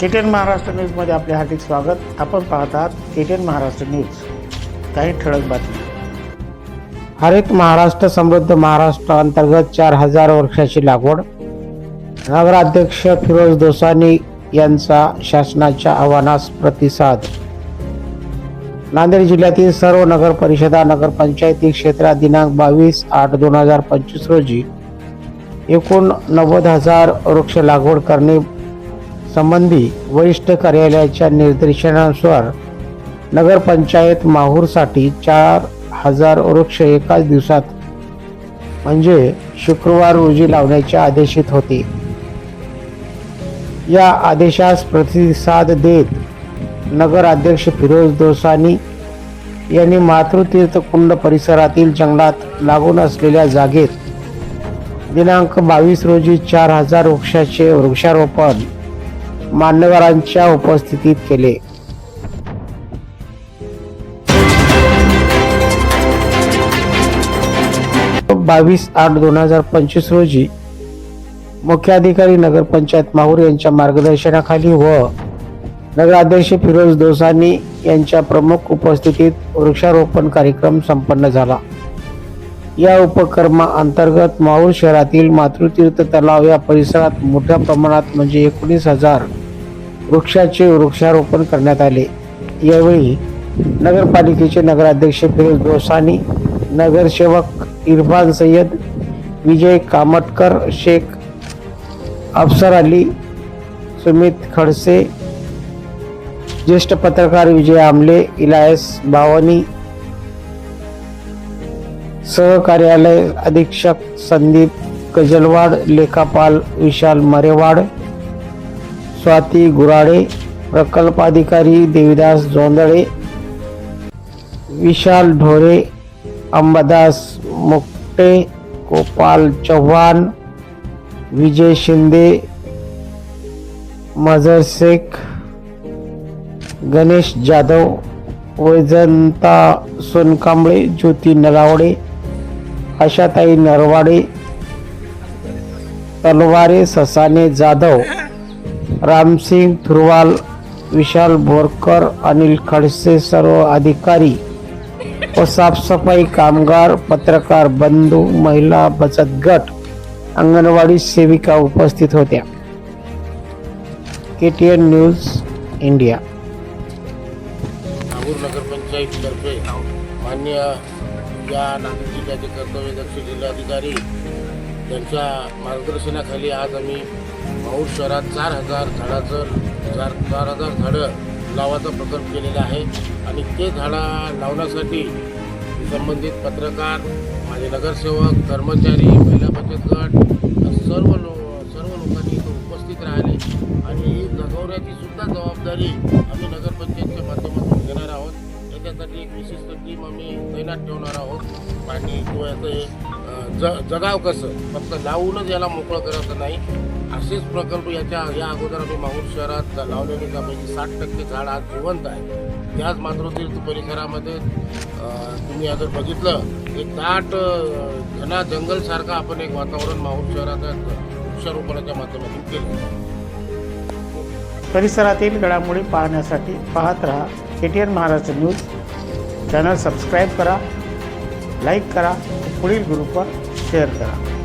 KTN Maharashtra न्यूजमध्ये आपले हार्दिक स्वागत. आपण पाहत आहात केटीएन महाराष्ट्र न्यूज. काही ठळक बातमी. हरित महाराष्ट्र समृद्ध महाराष्ट्र अंतर्गत चार हजार वृक्षाची लागवड. नगराध्यक्ष फिरोज दोसानी यांचा शासनाच्या आव्हानास प्रतिसाद. नांदेड जिल्ह्यातील सर्व नगर परिषदा नगरपंचायती क्षेत्रात दिनांक बावीस आठ दोन हजार पंचवीस रोजी एकूण नव्वद हजार वृक्ष लागवड करणे संबंधी वरिष्ठ कार्यालयाच्या निर्देशनानुसार नगरपंचायत माहूरसाठी चार हजार वृक्ष एकाच दिवसात म्हणजे शुक्रवार रोजी लावण्याचे आदेशित होते. या आदेशास प्रतिसाद देत नगराध्यक्ष फिरोज दोसानी यांनी मातृतीर्थ कुंड परिसरातील जंगलात लागून असलेल्या जागेत दिनांक बावीस रोजी चार हजार वृक्षाचे वृक्षारोपण मान्यवरांच्या उपस्थितीत केले. बावीस आठ दोन हजार पंचवीस रोजी मुख्याधिकारी नगरपंचायत माहूर यांच्या मार्गदर्शनाखाली व नगराध्यक्ष फिरोज दोसानी यांच्या प्रमुख उपस्थितीत वृक्षारोपण कार्यक्रम संपन्न झाला. या उपक्रमा अंतर्गत माहूर शहरातील मातृतीर्थ तलाव या परिसरात मोठ्या प्रमाणात म्हणजे एकोणीस हजार वृक्षाचे वृक्षारोपण करण्यात आले. यावेळी नगरपालिकेचे नगराध्यक्ष फिरोज दोसानी नगरसेवक इरफान सय्यद विजय कामटकर शेख अफसर अली सुमित खडसे ज्येष्ठ पत्रकार विजय आमले इलायस भावनी सहकार्यालय अधीक्षक संदीप गजलवाड लेखापाल विशाल मरेवाड स्वाती गुराडे प्रकल्पाधिकारी देविदास जोंदळे विशाल ढोरे अंबादास मुक्टे गोपाल चव्हाण विजय शिंदे मजर शेख गणेश जाधव वैजंता सोनकांबळे ज्योती नलावडे आशाताई नरवाडे तलवारे ससाने जाधव रामसिंग थुरवाल विशाल बोरकर अनिल खडसे सर्व अधिकारी व साफसफाई कामगार पत्रकार बंधू महिला बचत गट अंगणवाडी सेविका उपस्थित होत्या. K T N news India. Nagur नगरपंचायतीतर्फे मान्य या नांदेड जिल्ह्याचे कर्तव्यदक्ष जिल्हाधिकारी यांच्या मार्गदर्शनाखाली आज आम्ही माहूर शहरात चार हजार झाडाचं चार चार हजार झाडं लावाचा प्रकल्प केलेला आहे. आणि ते झाडं लावण्यासाठी संबंधित पत्रकार माझे नगरसेवक कर्मचारी महिला बचत गट सर्व लो सर्व लोकांनी इथं उपस्थित राहिले. आणि ही जगवण्याची सुद्धा जबाबदारी आम्ही नगर त्याच्यासाठी एक विशिष्ट म्हणजे टीम आम्ही तैनात ठेवणार आहोत. आणि किंवा याचं हे ज जगाव कसं? फक्त लावूनच याला मोकळं करायचं नाही. असेच प्रकल्प याच्या या अगोदर आम्ही माहूर शहरात लावलेले त्यापैकी साठ टक्के झाड आज जिवंत आहे. त्याच मातृतीर्थ परिसरामध्ये तुम्ही जर बघितलं एक दाट घना जंगलसारखं आपण एक वातावरण माहूर शहरात वृक्षारोपणाच्या माध्यमातून केलं. परिसरातील घडामोडी पाहण्यासाठी पाहत रहा. K T N Maharashtra news. Channel subscribe करा लाईक करा पुढील ग्रुपवर शेअर करा.